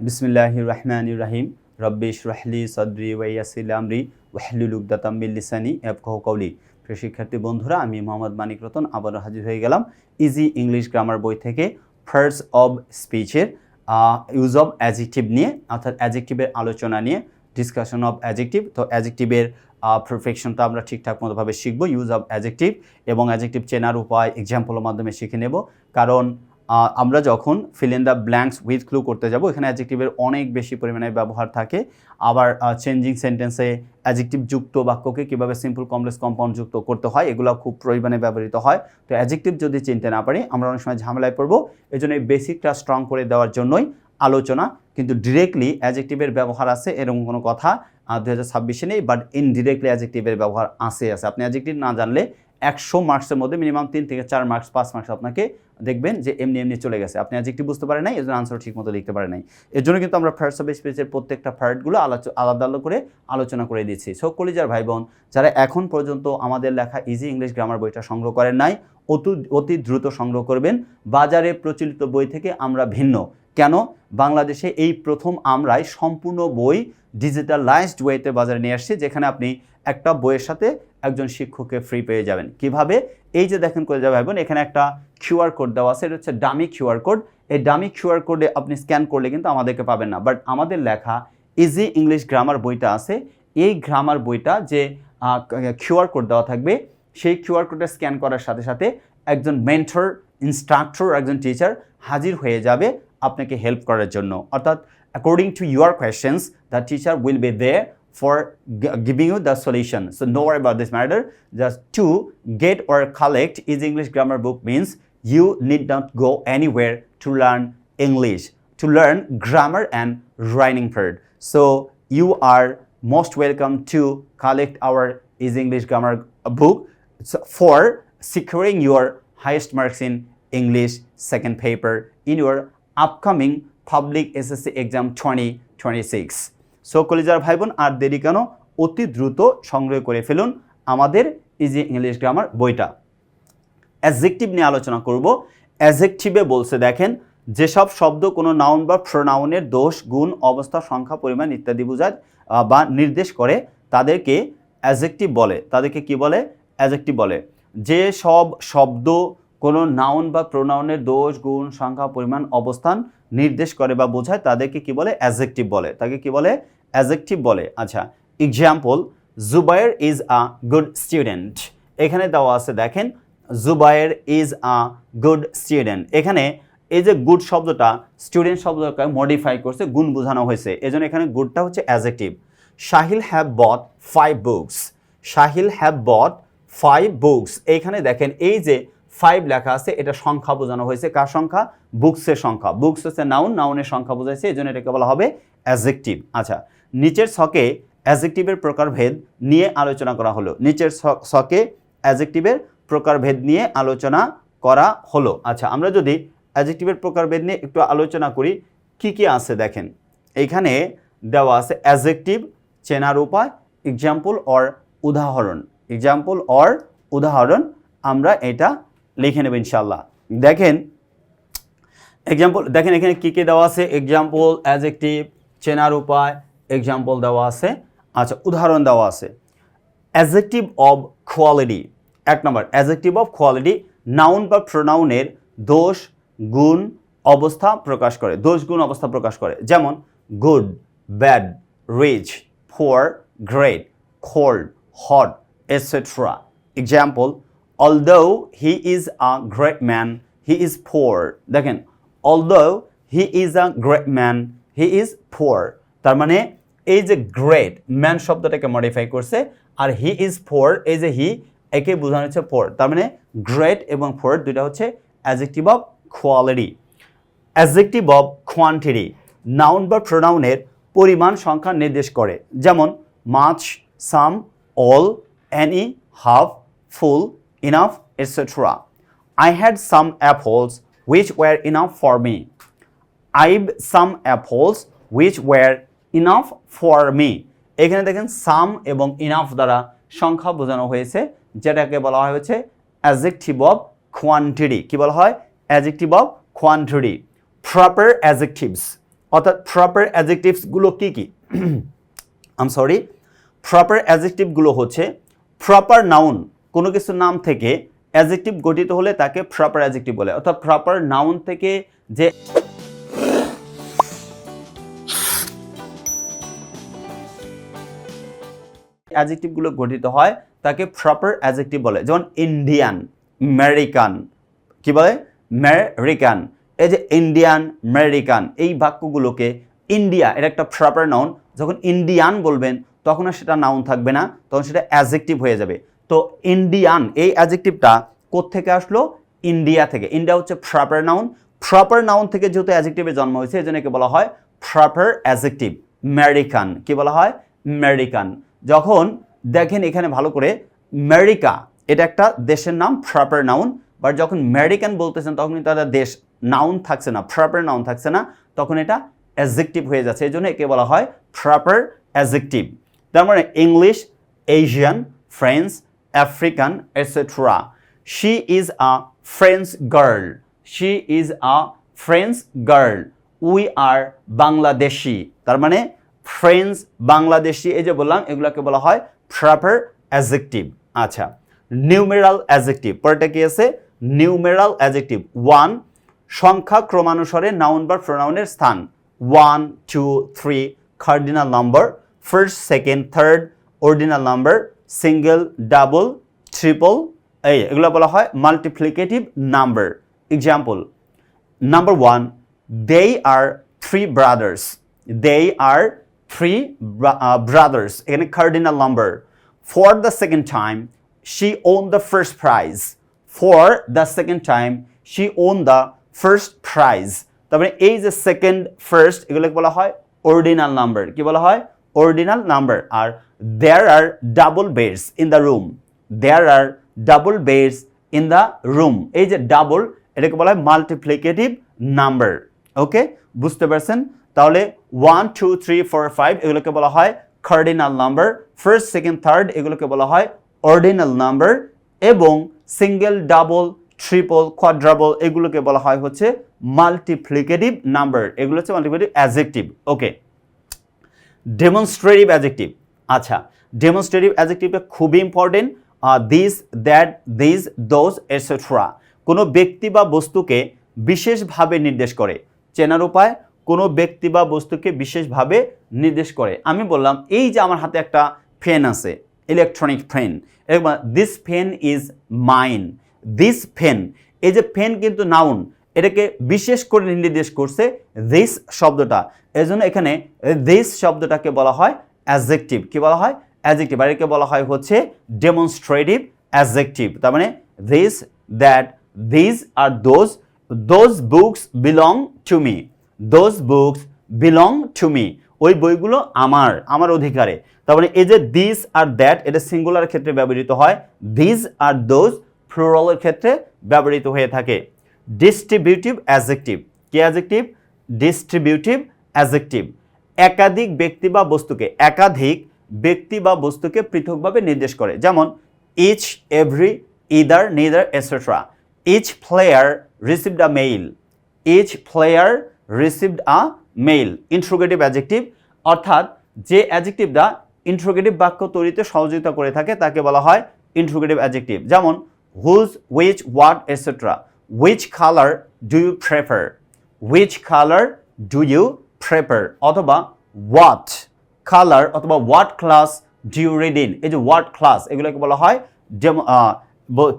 বিসমিল্লাহ রহমান রাহিম রব্বিশ রাহলি সদরি ওয়াইয়াসিল আমরি ওয়াহলুল উকদাতাম বিল্লিসানি এফকাহ কৌলি প্রিয় শিক্ষার্থী বন্ধুরা, আমি মোহাম্মদ মানিক রতন আবারও হাজির হয়ে গেলাম ইজি ইংলিশ গ্রামার বই থেকে ফার্স্ট অব স্পিচের ইউজ অফ অ্যাজেক্টিভ নিয়ে, অর্থাৎ অ্যাজেক্টিভের আলোচনা নিয়ে ডিসকাশন অফ অ্যাজেক্টিভ তো অ্যাজেক্টিভের পারফেকশনটা আমরা ঠিকঠাক মতোভাবে শিখব ইউজ অফ অ্যাজেক্টিভ এবং অ্যাজেক্টিভ চেনার উপায় এক্সাম্পলের মাধ্যমে শিখে নেব। কারণ আমরা যখন fill in the blanks with clue করতে যাব, এখানে অ্যাজেক্টিভের অনেক বেশি পরিমাণে ব্যবহার থাকে। আবার চেঞ্জিং সেন্টেন্সে অ্যাজেক্টিভ যুক্ত বাক্যকে কীভাবে সিম্পল কমপ্লেক্স কম্পাউন্ড যুক্ত করতে হয় এগুলো খুব পরিমাণে ব্যবহৃত হয়। তো অ্যাজেক্টিভ যদি চিনতে না পারি, আমরা অনেক সময় ঝামেলায় পড়ব। এই জন্য এই বেসিকটা স্ট্রং করে দেওয়ার জন্যই আলোচনা। কিন্তু ডিরেক্টলি অ্যাজেক্টিভের ব্যবহার আছে, এরকম কোনো কথা দু হাজার ছাব্বিশে নেই বাট ইনডিরেক্টলি অ্যাজেক্টিভের ব্যবহার আসে আছে। আপনি অ্যাজেক্টিভ না জানলে একশো মার্কসের মধ্যে মিনিমাম তিন থেকে চার মার্কস, পাঁচ মার্কস আপনাকে দেখবেন যে এমনি এমনি চলে গেছে। আপনি অ্যাজেক্টিভ বুঝতে পারেন নাই এর জন্য আনসার ঠিক মতো লিখতে পারেন নাই। এর জন্য কিন্তু আমরা ফার্স্ট সাব স্পেসের প্রত্যেকটা ফার্টগুলো আলাদা আলাদা করে আলোচনা করে দিচ্ছি। সো কলিজার ভাই বোন যারা এখন পর্যন্ত আমাদের লেখা ইজি ইংলিশ গ্রামার বইটা সংগ্রহ করেন নাই, অতি অতি দ্রুত সংগ্রহ করবেন। বাজারে প্রচলিত বই থেকে আমরা ভিন্ন। কেন? বাংলাদেশে এই প্রথম আমরাই সম্পূর্ণ বই ডিজিটালাইজড ওয়েতে বাজারে নিয়ে আসছি, যেখানে আপনি একটা বইয়ের সাথে একজন শিক্ষককে ফ্রি পেয়ে যাবেন। কীভাবে? এই যে দেখেন করে যাবে ভাইবোন, এখানে একটা কিউআর কোড দেওয়া আছে, এটা হচ্ছে ডামি কিউআর কোড এই ডামি কিউআর কোডে আপনি স্ক্যান করলে কিন্তু আমাদেরকে পাবেন না। বাট আমাদের লেখা ইজি ইংলিশ গ্রামার বইটা আছে। এই গ্রামার বইটা যে কিউআর কোড দেওয়া থাকবে, সেই কিউআর কোডটা স্ক্যান করার সাথে সাথে একজন মেন্টর ইনস্ট্রাক্টর একজন টিচার হাজির হয়ে যাবে আপনাকে হেল্প করার জন্য। অর্থাৎ according to your questions the teacher will be there for giving you the solution. So no worry about this matter. Just to get or collect is English grammar book means you need not go anywhere to learn English, to learn grammar and writing part. So you are most welcome to collect our is English grammar book for securing your highest marks in English second paper in your upcoming public SSC exam 2026. So কলিজার ভাই বোন আর দেরি কেন? অতি দ্রুত সংগ্রহ করে ফেলুন আমাদের ইজি ইংলিশ গ্রামার বইটা। অ্যাজেক্টিভ নিয়ে আলোচনা করব। অ্যাজেক্টিভে বলছে, দেখেন, যেসব শব্দ কোনো নাউন বা প্রোনাউনের দোষ, গুণ, অবস্থা, সংখ্যা, পরিমাণ ইত্যাদি বোঝায় বা নির্দেশ করে, তাদেরকে অ্যাজেক্টিভ বলে। তাদেরকে কি বলে? অ্যাজেক্টিভ বলে। যে সব শব্দ কোনো নাউন বা প্রোনাউনের দোষ, গুণ, সংখ্যা, পরিমাণ, অবস্থান নির্দেশ করে বা বোঝায়, তাদেরকে কি বলে? অ্যাজেক্টিভ বলে। তাকে কি বলে? অ্যাজেক্টিভ বলে। আচ্ছা example Zubair is a good student এখানে দেওয়া আছে, দেখেন Zubair is a good student এখানে এই যে গুড শব্দটা স্টুডেন্ট শব্দটাকে মডিফাই করছে, গুণ বোঝানো হয়েছে। এজন্য এখানে গুডটা হচ্ছে adjective Sahil have bought five books Sahil have bought five books এইখানে দেখেন, এই যে ফাইভ লেখা আছে, এটা সংখ্যা বোঝানো হয়েছে। কার সংখ্যা? বুকসের সংখ্যা। বুকস হচ্ছে নাউন নাউনের সংখ্যা বোঝাইছে। এই জন্য এটাকে বলা হবে অ্যাজেক্টিভ আচ্ছা নিচের ছকে অ্যাজেক্টিভের প্রকারভেদ নিয়ে আলোচনা করা হলো। নিচের ছকে অ্যাজেক্টিভের প্রকারভেদ নিয়ে আলোচনা করা হলো। আচ্ছা আমরা যদি অ্যাজেক্টিভের প্রকারভেদ নিয়ে একটু আলোচনা করি, কি কি আছে দেখেন? এইখানে দেওয়া আছে অ্যাজেক্টিভ চেনার উপায় এক্সাম্পল অর উদাহরণ। এক্সাম্পল অর উদাহরণ আমরা এটা লিখে নেব ইনশাল্লাহ দেখেন এক্সাম্পল দেখেন এখানে কী কী দেওয়া আছে? এক্সাম্পল অ্যাজেক্টিভ চেনার উপায় এক্সাম্পল দেওয়া আছে। আচ্ছা উদাহরণ দেওয়া আছে। অ্যাজেক্টিভ অব কোয়ালিটি এক নম্বর অ্যাজেক্টিভ অব কোয়ালিটি নাউন বা প্রোনাউনের দোষ, গুণ, অবস্থা প্রকাশ করে। দোষ, গুণ, অবস্থা প্রকাশ করে। যেমন good bad rich poor great cold hot etcetera example although he is a great man he is poor দেখেন although he is a great man he is poor তার মানে এই যে গ্রেট ম্যান শব্দটাকে মডিফাই করছে, আর হি ইজ ফোর এই যে হি একে বোঝানো হচ্ছে ফোর তার মানে গ্রেট এবং ফোর দুইটা হচ্ছে adjective of quality adjective of quantity noun বা প্রোনাউনের পরিমাণ সংখ্যা নির্দেশ করে। যেমন much some all any half full enough etcetera I had some apples which were enough for me I've some apples which were enough for me এখানে দেখেন সাম এবং ইনাফ দ্বারা সংখ্যা বোঝানো হয়েছে, যেটাকে বলা হয়েছে অ্যাজেক্টিভ অফ কোয়ান্টিটি কি বলা হয়? Adjective of quantity proper adjectives অর্থাৎ প্রপার অ্যাজেক্টিভসগুলো কী কী? আম সরি প্রপার অ্যাজেক্টিভগুলো হচ্ছে প্রপার নাউন কোনো কিছুর নাম থেকে অ্যাজেক্টিভ গঠিত হলে তাকে প্রপার অ্যাজেক্টিভ বলে। অর্থাৎ প্রপার নাউন থেকে যে অ্যাজেক্টিভগুলো গঠিত হয়, তাকে প্রপার অ্যাজেক্টিভ বলে। যেমন ইন্ডিয়ান আমেরিকান কি বলে? আমেরিকান এই যে ইন্ডিয়ান আমেরিকান এই বাক্যগুলোকে ইন্ডিয়া এটা একটা প্রপার নাউন যখন ইন্ডিয়ান বলবেন, তখন আর সেটা নাউন থাকবে না, তখন সেটা অ্যাজেক্টিভ হয়ে যাবে। তো ইন্ডিয়ান এই অ্যাজেক্টিভটা থেকে আসলো? ইন্ডিয়া থেকে। ইন্ডিয়া হচ্ছে প্রপার নাউন প্রপার নাউন থেকে যেহেতু অ্যাজেক্টিভের জন্ম হয়েছে, এই জন্য বলা হয় প্রপার অ্যাজেক্টিভ আমেরিকান কি বলা হয়? আমেরিকান যখন দেখেন এখানে ভালো করে আমেরিকা এটা একটা দেশের নাম প্রপার নাউন বাট যখন মেরিকান বলতেছেন তখন কিন্তু একটা দেশ নাউন থাকছে না প্রপার নাউন থাকছে না, তখন এটা অ্যাজেক্টিভ হয়ে যাচ্ছে এই জন্য একে বলা হয় প্রপার অ্যাজেক্টিভ তার মানে English Asian French African etcetera she is a French girl she is a French girl we are Bangladeshi তার মানে ফ্রেঞ্চ বাংলাদেশি এই যে বললাম এগুলোকে বলা হয় প্রপার অ্যাজেক্টিভ আচ্ছা নিউমেরাল অ্যাজেক্টিভ পরেরটা কি আছে? নিউমেরাল অ্যাজেক্টিভ ওয়ান সংখ্যা ক্রমানুসারে নাউন বা প্রোনাউনের স্থান। One two three cardinal number first second third ordinal number single double triple এই এগুলো বলা হয় multiplicative number example Number one, they are three brothers. They are three uh, brothers. এখানে cardinal number. For the second time, she won the first prize. For the second time, she won the first prize. তারপরে এই যে second first এগুলোকে বলা হয় ordinal number কি বলা হয় ordinal number R there are double beds in the room there are double beds in the room এই যে ডাবল এটাকে বলা হয় মাল্টিপ্লিকেটিভ নাম্বার ওকে বুঝতে পারছেন তাহলে one two three four five এগুলোকে বলা হয় cardinal number first second third এগুলোকে বলা হয় অর্ডিনাল নাম্বার এবং সিঙ্গেল ডাবল ট্রিপল কোয়াড্রাবল এগুলোকে বলা হয় হচ্ছে মাল্টিপ্লিকেটিভ নাম্বার এগুলো হচ্ছে multiplicative adjective okay demonstrative adjective আচ্ছা ডেমনস্ট্রেটিভ অ্যাজেক্টিভটা খুবই important this that this those etcetera কোনো ব্যক্তি বা বস্তুকে বিশেষভাবে নির্দেশ করে, চেনার উপায় কোনো ব্যক্তি বা বস্তুকে বিশেষভাবে নির্দেশ করে। আমি বললাম, এই যে আমার হাতে একটা ফ্যান আছে electronic fan this fan is mine this fan এই যে ফ্যান কিন্তু নাউন এটাকে বিশেষ করে নির্দেশ করছে দিস শব্দটা। এই জন্য এখানে দিস শব্দটাকে বলা হয় অ্যাজেক্টিভ কি বলা হয়? অ্যাজেক্টিভ আর একে বলা হয় হচ্ছে ডেমনস্ট্রেটিভ অ্যাজেক্টিভ তার মানে this that this R those those books belong to me those books belong to me ওই বইগুলো আমার আমার অধিকারে। তার মানে এই যে দিস আর দ্যাট এটা সিঙ্গুলার ক্ষেত্রে ব্যবহৃত হয়। দিস আর দোজ ফ্লোরালের ক্ষেত্রে ব্যবহৃত হয়ে থাকে। ডিস্ট্রিবিউটিভ অ্যাজেক্টিভ কি অ্যাজেক্টিভ ডিস্ট্রিবিউটিভ অ্যাজেক্টিভ একাধিক ব্যক্তি বা বস্তুকে, একাধিক ব্যক্তি বা বস্তুকে পৃথকভাবে নির্দেশ করে। যেমন each every either neither etcetera each player received a mail each player received a mail interrogative adjective অর্থাৎ যে অ্যাজেক্টিভটা ইন্ট্রোগেটিভ বাক্য তৈরিতে সহযোগিতা করে থাকে তাকে বলা হয় ইন্ট্রোগেটিভ অ্যাজেক্টিভ যেমন whose which what etcetera which colour do you prefer which colour do you prefer অথবা হোয়াট কালার অথবা what class do you read in এই যে হোয়াট ক্লাস এগুলোকে বলা হয়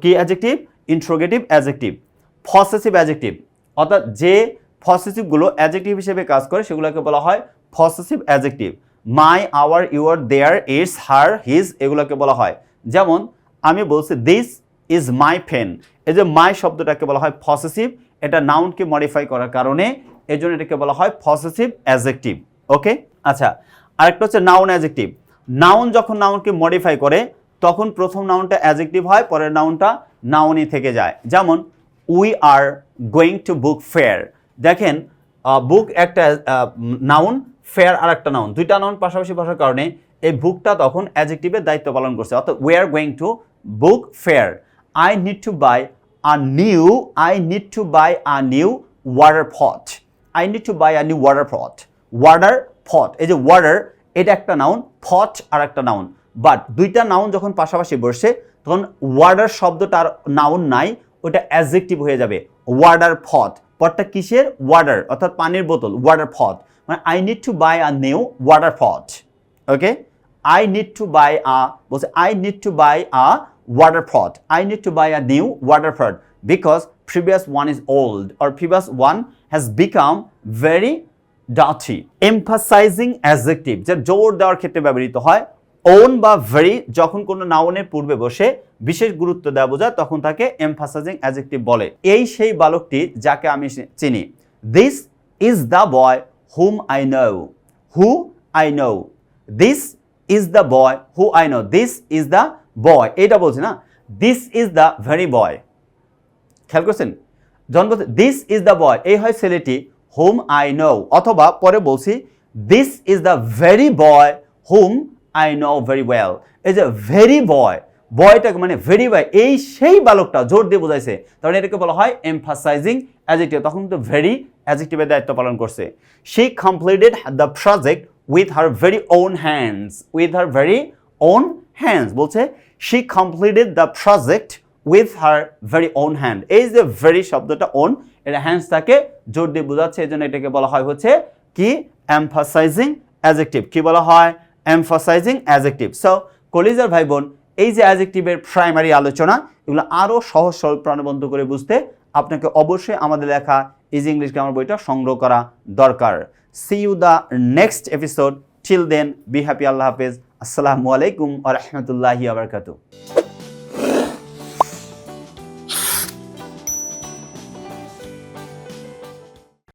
কি adjective interrogative adjective possessive adjective অর্থাৎ যে পসেসিভগুলো অ্যাজেক্টিভ হিসেবে কাজ করে, সেগুলোকে বলা হয় possessive adjective my our your their its her his এগুলোকে বলা হয়। যেমন, আমি বলছি দিস ইজ মাই ফেন এই যে মাই শব্দটাকে বলা হয় ফসেসিভ এটা নাউনকে মডিফাই করার কারণে এই জন্য এটাকে বলা হয় ফসেসিভ অ্যাজেক্টিভ ওকে আচ্ছা আরেকটা হচ্ছে নাউন অ্যাজেক্টিভ নাউন যখন নাউনকে মডিফাই করে, তখন প্রথম নাউনটা অ্যাজেক্টিভ হয়, পরের নাউনটা নাউনই থেকে যায়। যেমন we are going to book fair দেখেন বুক একটা নাউন ফেয়ার আর একটা নাউন দুইটা নাউন পাশাপাশি বসার কারণে এই বুকটা তখন অ্যাজেক্টিভের দায়িত্ব পালন করছে। অর্থাৎ we are going to book fair I need to buy a new I need to buy a new water pot I need to buy a new water pot water pot এই যে ওয়াটার এটা একটা noun পট আর একটা noun but দুইটা noun যখন পাশাপাশি বসে তখন ওয়াটার শব্দটার নাউন নাই, ওটা অ্যাজেক্টিভ হয়ে যাবে। ওয়াটার ফট পটটা কিসের? ওয়াটার অর্থাৎ পানির বোতল ওয়াটার ফট মানে I need to buy a new water pot okay I need to buy a বলছে I need to buy a water pot I need to buy a new water pot because previous one is old or previous one has become very dirty emphasising adjective যা জোর দেওয়ার ক্ষেত্রে ব্যবহৃত হয় on বা very যখন কোনো নাউনের পূর্বে বসে বিশেষ গুরুত্ব দেওয়া বোঝায় তখন তাকে এমফাসাইজিং অ্যাজেক্টিভ বলে। এই সেই বালকটি যাকে আমি চিনি। This is the boy whom I know who I know this is the boy who I know this is the boy এটা বলছে না। This is the very boy খেয়াল করছেন? যখন বলছে দিস ইজ দ্য বয় এই হয় ছেলেটি হুম আই নো অথবা পরে বলছি this is the very boy whom I know very well এই যে ভেরি বয় বয়টাকে মানে ভেরি বয় এই সেই বালকটা জোর দিয়ে বোঝাইছে। তখন এটাকে বলা হয় এমফাসাইজিং অ্যাজেক্টিভ তখন তো ভেরি অ্যাজেক্টিভের দায়িত্ব পালন করছে। She completed the project with her very own hands with her very own hands বলছে she completed the project with her very own hand এই যে ভেরি শব্দটা ওন এটা হ্যান্ডসটাকে জোর দিয়ে বোঝাচ্ছে, এই জন্য এটাকে বলা হয় হচ্ছে কি? এমফাসাইজিং অ্যাজেক্টিভ কি বলা হয়? এমফাসাইজিং অ্যাজেক্টিভ সো কলিজার ভাই বোন এই যে অ্যাজেক্টিভের প্রাইমারি আলোচনা, এগুলো আরও সহজ সরল প্রাণবন্ধ করে বুঝতে আপনাকে অবশ্যই আমাদের লেখা ইজি ইংলিশ গ্রামার বইটা সংগ্রহ করা দরকার। See you the next episode till then be happy আল্লাহ হাফেজ। আসসালামু আলাইকুম আ রহমতুল্লাহি আবরকাতু